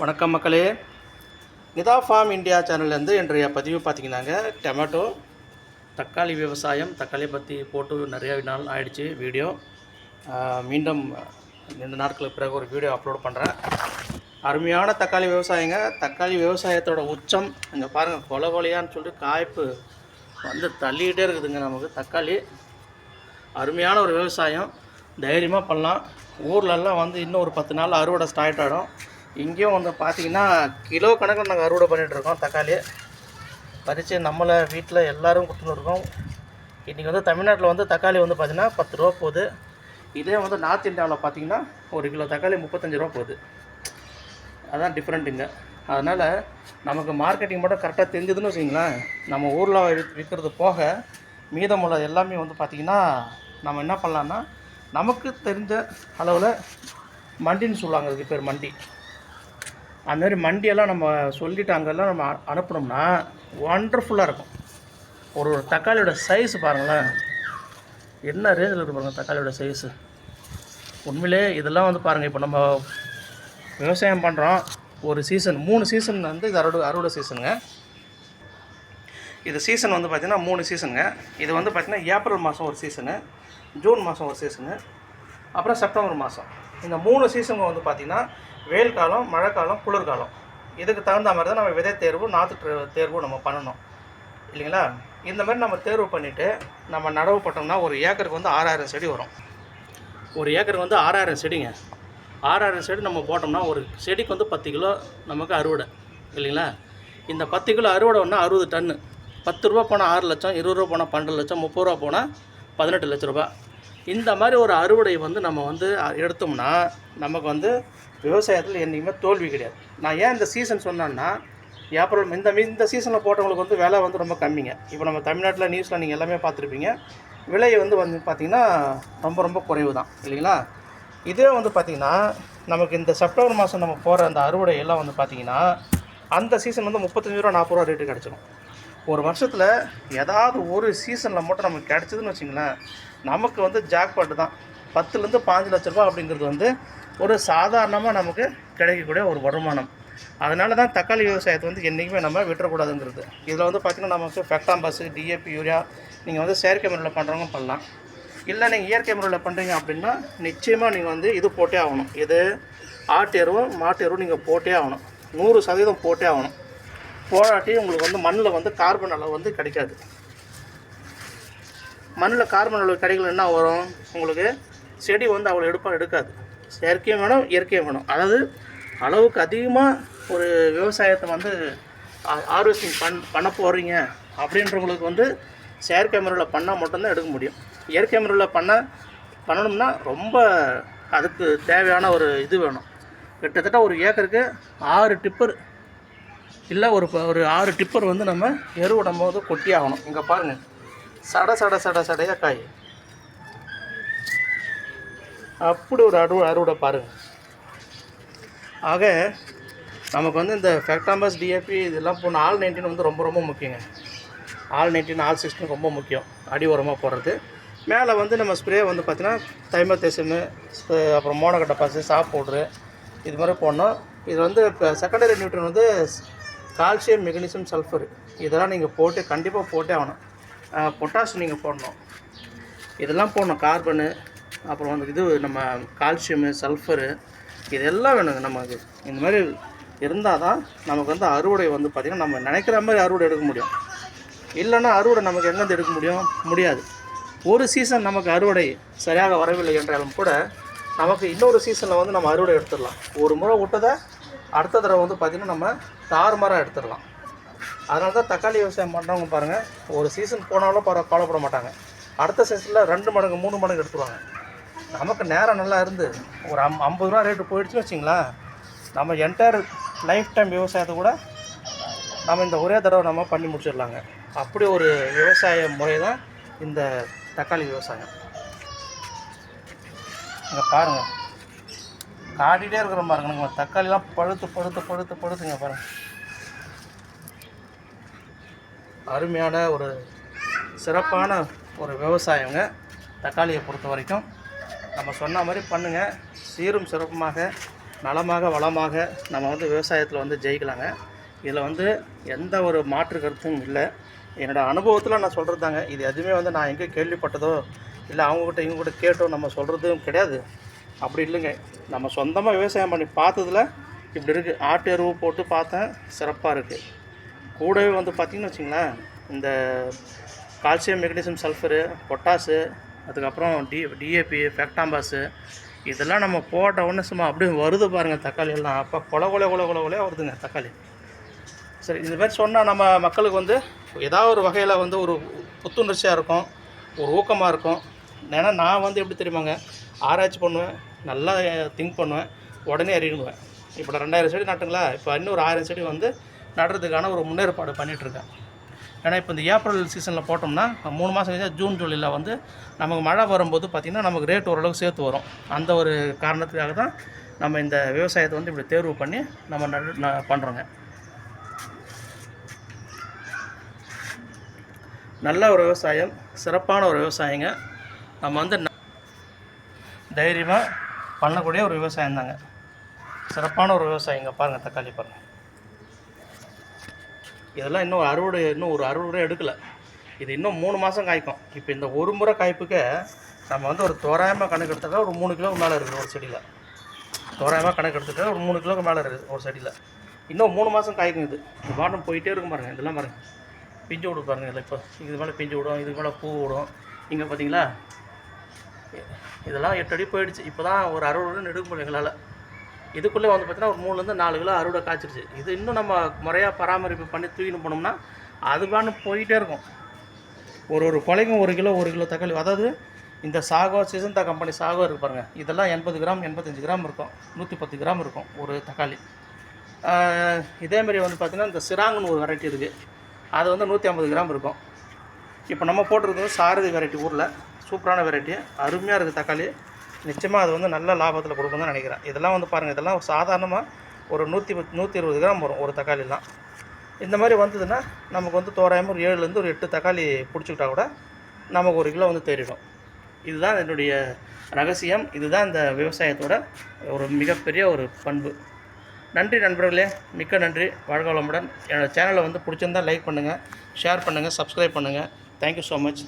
வணக்கம் மக்களே. Nita form India சேனல்லேருந்து இன்றைய பதிவு பார்த்தீங்கன்னாங்க டொமேட்டோ தக்காளி விவசாயம் தக்காளி பற்றி போட்டு நிறைய நாள் ஆயிடுச்சு வீடியோ. மீண்டும் ரெண்டு நாட்களுக்கு பிறகு ஒரு வீடியோ அப்லோட் பண்ணுறேன் அருமையான தக்காளி விவசாயங்க. தக்காளி விவசாயத்தோட உச்சம் இங்கே பாருங்கள் கொலை கொலையான்னு சொல்லிட்டு காய்ப்பு வந்து தள்ளிக்கிட்டே இருக்குதுங்க நமக்கு தக்காளி. அருமையான ஒரு விவசாயம். தைரியமாக பண்ணலாம். ஊர்லெல்லாம் வந்து இன்னும் ஒரு பத்து நாள் அறுவடை ஸ்டார்ட் ஆகிடும் இங்கேயும் வந்து பார்த்திங்கன்னா கிலோ கணக்கில் நாங்கள் அறுவடை பண்ணிகிட்டு இருக்கோம் தக்காளி. பறித்து நம்மளை வீட்டில் எல்லோரும் கொடுத்துன்னு இருக்கோம். இன்றைக்கி வந்து தமிழ்நாட்டில் வந்து தக்காளி வந்து பார்த்திங்கன்னா பத்து ரூபா போகுது. இதே வந்து நார்த் இந்தியாவில் பார்த்தீங்கன்னா ஒரு கிலோ தக்காளி முப்பத்தஞ்சு ரூபா போகுது. அதான் டிஃப்ரெண்ட்டுங்க அதனால் நமக்கு மார்க்கெட்டிங் மட்டும் கரெக்டாக தெரிஞ்சதுன்னு வச்சுங்களேன் நம்ம ஊரில் விற்கிறது போக மீதமுள்ள எல்லாமே வந்து பார்த்திங்கன்னா நம்ம என்ன பண்ணலான்னா நமக்கு தெரிஞ்ச அளவில் மண்டின்னு சொல்லுவாங்க அதுக்கு பேர் மண்டி. அதுமாரி மண்டியெல்லாம் நம்ம சொல்லிவிட்டு அங்கெல்லாம் நம்ம அனுப்பினோம்னா ஒண்டர்ஃபுல்லாக இருக்கும். ஒரு ஒரு தக்காளியோட சைஸ் பாருங்களேன். என்ன ரேஞ்சில் இருக்கு பாருங்கள் தக்காளியோட சைஸு உண்மையிலே இதெல்லாம் வந்து பாருங்கள் இப்போ நம்ம விவசாயம் பண்ணுறோம் ஒரு சீசன் மூணு சீசன் வந்து இது அறுவடை அறுவடை சீசனுங்க இது சீசன் வந்து பார்த்திங்கன்னா மூணு சீசனுங்க இது வந்து பார்த்திங்கன்னா ஏப்ரல் மாதம் ஒரு சீசனு ஜூன் மாதம் ஒரு சீசனு அப்புறம் செப்டம்பர் மாதம் இந்த மூணு சீசனுங்க வந்து பார்த்திங்கன்னா வெயில் காலம் மழை காலம் குளிர்காலம். இதுக்கு தகுந்த மாதிரி தான் நம்ம விதை தேர்வு நாற்று தேர்வும் நம்ம பண்ணணும். இல்லைங்களா? இந்த மாதிரி நம்ம தேர்வு பண்ணிவிட்டு நம்ம நடவு போட்டோம்னா ஒரு ஏக்கருக்கு வந்து ஆறாயிரம் செடி வரும். ஒரு ஏக்கருக்கு வந்து ஆறாயிரம் செடிங்க. ஆறாயிரம் செடி நம்ம போட்டோம்னா ஒரு செடிக்கு வந்து பத்து கிலோ நமக்கு அறுவடை. இல்லைங்களா? இந்த பத்து கிலோ அறுவடை ஒன்றா அறுபது டன்னு. பத்து ரூபா போனால் ஆறு லட்சம் இருபது ரூபா போனால் பன்னெண்டு லட்சம் முப்பது ரூபா போனால் பதினெட்டு லட்ச ரூபா. இந்த மாதிரி ஒரு அறுவடை வந்து நம்ம வந்து எடுத்தோம்னா நமக்கு வந்து விவசாயத்தில் என்றைக்குமே தோல்வி கிடையாது. நான் ஏன் இந்த சீசன் சொன்னேன்னா ஏப்ரல் இந்த மீ- இந்த சீசனில் போட்டவங்களுக்கு வந்து விலை வந்து ரொம்ப கம்மிங்க. இப்போ நம்ம தமிழ்நாட்டில் நியூஸில் நீங்கள் எல்லாமே பார்த்துருப்பீங்க. விலை வந்து வந்து பார்த்திங்கன்னா ரொம்ப ரொம்ப குறைவு தான் இல்லைங்களா? இதே வந்து பார்த்திங்கன்னா நமக்கு இந்த செப்டம்பர் மாதம் நம்ம போகிற அந்த அறுவடை எல்லாம் வந்து பார்த்திங்கன்னா அந்த சீசன் வந்து முப்பத்தஞ்சு ரூபா நாற்பது ரூபா ரேட்டு கிடச்சிடும் ஒரு வருஷத்தில் ஏதாவது ஒரு சீசனில் மட்டும் நமக்கு கிடச்சிதுன்னு வச்சிங்களேன் நமக்கு வந்து ஜாக்பாட்டு தான். பத்துலேருந்து பாஞ்சு லட்ச ரூபா அப்படிங்கிறது வந்து ஒரு சாதாரணமாக நமக்கு கிடைக்கக்கூடிய ஒரு வருமானம். அதனால தான் தக்காளி விவசாயத்தை வந்து என்றைக்குமே நம்ம விட்டுறக்கூடாதுங்கிறது. இதில் வந்து பார்த்திங்கன்னா நமக்கு ஃபெக்டாம்பஸ் டிஏபி யூரியா நீங்கள் வந்து செயற்கை முறையில் பண்ணுறவங்க பண்ணலாம். இல்லை நீங்கள் இயற்கை முறையில் பண்ணுறீங்க அப்படின்னா நிச்சயமாக நீங்கள் வந்து இது போட்டே ஆகணும். இது ஆட்டு எருவும் மாட்டு எருவும் நீங்கள் போட்டே ஆகணும். நூறு சதவீதம் போட்டே ஆகணும். போராட்டி உங்களுக்கு வந்து மண்ணில் வந்து கார்பன் அளவு வந்து கிடைக்காது. மண்ணில் கார்பன் அளவு கிடைக்கல என்ன வரும்? உங்களுக்கு செடி வந்து அவ்வளோ எடுப்பாக எடுக்காது. செயற்கையும் வேணும் இயற்கையும் வேணும். அதாவது அளவுக்கு அதிகமாக ஒரு விவசாயத்தை வந்து ஆர்வஸ்டிங் பண் பண்ண போகிறீங்க அப்படின்றவங்களுக்கு வந்து செயற்கை முறையில் பண்ணால் மட்டும்தான் எடுக்க முடியும். இயற்கை முறையில் பண்ண பண்ணணும்னா ரொம்ப அதுக்கு தேவையான ஒரு இது வேணும். கிட்டத்தட்ட ஒரு ஏக்கருக்கு ஆறு டிப்பர் இல்லை ஒரு ப- ஒரு ஆறு டிப்பர் வந்து நம்ம எருவிடும் போது கொட்டி ஆகணும். இங்கே பாருங்கள் சட சட சட சடையாக காய். அப்படி ஒரு அறுவ அறுவடை பாருங்கள் ஆக நமக்கு வந்து இந்த ஃபேக்டாம்பஸ் டிஏபி இதெல்லாம் போன ஆல் நைன்டீன் வந்து ரொம்ப ரொம்ப முக்கியங்க. ஆல் நைன்டீன் ஆல் சிக்ஸ்டின் ரொம்ப முக்கியம். அடி உரமாக போடுறது. மேலே வந்து நம்ம ஸ்ப்ரே வந்து பார்த்திங்கன்னா தைமத்தேசமு அப்புறம் மோனக்கட்டை பாசு சாப் பவுட்ரு இது மாதிரி போடணும். இது வந்து இப்போ செகண்டரி நியூட்ரன் வந்து கால்சியம் மெக்னீசியம் சல்ஃபர். இதெல்லாம் நீங்கள் போட்டு கண்டிப்பாக போட்டே ஆகணும். பொட்டாஷ் நீங்கள் போடணும். இதெல்லாம் போடணும். கார்பனு அப்புறம் வந்து இது நம்ம கால்சியமு சல்ஃபரு இதெல்லாம் வேணுங்க நமக்கு. இந்த மாதிரி இருந்தால் தான் நமக்கு வந்து அறுவடை வந்து பார்த்திங்கன்னா நம்ம நினைக்கிற மாதிரி அறுவடை எடுக்க முடியும். இல்லைன்னா அறுவடை நமக்கு எங்கேருந்து எடுக்க முடியும்? முடியாது. ஒரு சீசன் நமக்கு அறுவடை சரியாக வரவில்லை என்றாலும் கூட நமக்கு இன்னொரு சீசனில் வந்து நம்ம அறுவடை எடுத்துடலாம். ஒரு முறை விட்டதை அடுத்த தடவை வந்து பார்த்திங்கன்னா நம்ம தாறுமாறாக எடுத்துடலாம். அதனால தான் தக்காளி விவசாயம் பண்ணுறவங்க பாருங்கள் ஒரு சீசன் போனாலும் பரவ கவலைப்பட மாட்டாங்க. அடுத்த சீசனில் ரெண்டு மடங்கு மூணு மடங்கு எடுத்துருவாங்க. நமக்கு நேரம் நல்லா இருந்து ஒரு அம் ஐம்பது ரூபா ரேட்டு போயிடுச்சுன்னு வச்சிங்களேன் நம்ம என்டையர் லைஃப் டைம் விவசாயத்தை கூட நம்ம இந்த ஒரே தடவை நம்ம பண்ணி முடிச்சிடலாங்க. அப்படி ஒரு விவசாய முறை தான் இந்த தக்காளி விவசாயம். இங்கே பாருங்கள் காட்டிகிட்டே இருக்கிற பாருங்க நம்ம தக்காளிலாம் பழுத்து பழுத்து பழுத்து பழுத்துங்க பாருங்க. அருமையான ஒரு சிறப்பான ஒரு விவசாயங்க. தக்காளியை பொறுத்த வரைக்கும் நம்ம சொன்ன மாதிரி பண்ணுங்கள் சீரும் சிறப்புமாக நலமாக வளமாக நம்ம வந்து விவசாயத்தில் வந்து ஜெயிக்கலாங்க. இதில் வந்து எந்த ஒரு மாற்று கருத்தும் இல்லை. என்னோடய அனுபவத்தில் நான் சொல்கிறது தாங்க இது எதுவுமே வந்து நான் எங்கே கேள்விப்பட்டதோ இல்லை அவங்கக்கிட்ட இவங்ககிட்ட கேட்டோ நம்ம சொல்கிறதும் கிடையாது. அப்படி இல்லைங்க. நம்ம சொந்தமாக விவசாயம் பண்ணி பார்த்ததுல இப்படி இருக்குது ஆட்டு எருவு போட்டு பார்த்தேன். சிறப்பாக இருக்குது கூடவே வந்து பார்த்திங்கன்னு வச்சிங்களேன் இந்த கால்சியம் மெக்னீசியம் சல்ஃபரு பொட்டாசு அதுக்கப்புறம் டி டிஏபி ஃபேக்டாம்பாஸு இதெல்லாம் நம்ம போட்ட உடனே சும்மா அப்படியே வருது பாருங்கள் தக்காளி எல்லாம். அப்போ கொலை கொலை கொலை கொலை கொலையாக வருதுங்க தக்காளி. சரி இந்த மாதிரி சொன்னால் நம்ம மக்களுக்கு வந்து ஏதாவது ஒரு வகையில் வந்து ஒரு புத்துணர்ச்சியாக இருக்கும் ஒரு ஊக்கமாக இருக்கும். ஏன்னா நான் வந்து எப்படி தெரியுமாங்க ஆராய்ச்சி பண்ணுவேன். நல்லா திங்க் பண்ணுவேன். உடனே அறிவிடுவேன் இப்போ நான் ரெண்டாயிரம் செடி நட்டுங்களா? இப்போ இன்னும் ஒரு ஆயிரம் செடி வந்து நடுறதுக்கான ஒரு முன்னேற்பாடு பண்ணிகிட்ருக்கேன் ஏன்னா இப்போ இந்த ஏப்ரல் சீசனில் போட்டோம்னா மூணு மாதம் கழிச்சா ஜூன் ஜூலையில் வந்து நமக்கு மழை வரும்போது பார்த்திங்கன்னா நமக்கு ரேட் ஓரளவுக்கு சேர்த்து வரும். அந்த ஒரு காரணத்துக்காக தான் நம்ம இந்த விவசாயத்தை வந்து இப்படி தேர்வு பண்ணி நம்ம நடு பண்ணுறோங்க நல்ல ஒரு விவசாயம் சிறப்பான ஒரு விவசாயங்க. நம்ம வந்து ந- தைரியமாக பண்ணக்கூடிய ஒரு விவசாயம் தாங்க. சிறப்பான ஒரு விவசாயங்க பாருங்கள் தக்காளி பாருங்கள் இதெல்லாம் இன்னும் அறுவடை இன்னும் ஒரு அறுவடை எடுக்கலை. இது இன்னும் மூணு மாதம் காய்க்கும். இப்போ இந்த ஒரு முறை காய்ப்புக்கு நம்ம வந்து ஒரு தோராயமாக கணக்கு எடுத்துட்டா ஒரு மூணு கிலோக்கு மேலே இருக்குது ஒரு செடியில். தோராயமாக கணக்கு எடுத்துட்டா ஒரு மூணு கிலோக்கு மேலே இருக்குது ஒரு செடியில். இன்னும் மூணு மாதம் காய்க்கும் இது. இந்த பாட்டம் போயிட்டே இருக்கும் பாருங்கள் இதெல்லாம் பாருங்கள் பிஞ்சு விடு பாருங்கள் இதில் இப்போ. இது மேலே பிஞ்சு விடும் இது மேலே பூ விடும். இங்கே பார்த்தீங்களா இதெல்லாம் எட்டு அடி போயிடுச்சு. இப்போ தான் ஒரு அறுவடை எடுக்க முடியும் எங்களால். இதுக்குள்ளே வந்து பார்த்தீங்கன்னா ஒரு மூணுலேருந்து நாலு கிலோ அறுவடை காய்ச்சிருச்சு. இது இன்னும் நம்ம முறையாக பராமரிப்பு பண்ணி தூக்கின்னு போனோம்னா அது போயிட்டே இருக்கும். ஒரு ஒரு கொலைக்கும் ஒரு கிலோ ஒரு கிலோ தக்காளி. அதாவது இந்த சாகோ சிசந்தா கம்பெனி சாகோ இருக்கு பாருங்கள் இதெல்லாம் எண்பது கிராம் எண்பத்தஞ்சு கிராம் இருக்கும். நூற்றி பத்து கிராம் இருக்கும் ஒரு தக்காளி. இதேமாரி வந்து பார்த்திங்கன்னா இந்த சிராங்குன்னு ஒரு வெரைட்டி இருக்குது அது வந்து நூற்றி ஐம்பது கிராம் இருக்கும். இப்போ நம்ம போட்டிருக்கிறது சாரதி வெரைட்டி ஊரில். சூப்பரான வெரைட்டி அருமையாக இருக்குது தக்காளி. நிச்சயமாக அது வந்து நல்ல லாபத்தில் கொடுக்கும் தான் நினைக்கிறேன். இதெல்லாம் வந்து பாருங்கள் இதெல்லாம் சாதாரணமாக ஒரு நூற்றி பத் நூற்றி இருபது கிராம் வரும் ஒரு தக்காளிலாம். இந்த மாதிரி வந்ததுன்னா நமக்கு வந்து தோராயமாக ஒரு ஏழுலேருந்து ஒரு எட்டு தக்காளி பிடிச்சிக்கிட்டா கூட நமக்கு ஒரு கிலோ வந்து தெரியும் இதுதான் என்னுடைய ரகசியம். இதுதான் இந்த விவசாயத்தோட ஒரு மிகப்பெரிய ஒரு பண்பு. நன்றி நண்பர்களே. மிக்க நன்றி. வாழ்க வளமுடன். என்னோடய சேனலை வந்து பிடிச்சிருந்தா லைக் பண்ணுங்கள் ஷேர் பண்ணுங்கள் சப்ஸ்கிரைப் பண்ணுங்கள் தேங்க்யூ ஸோ மச்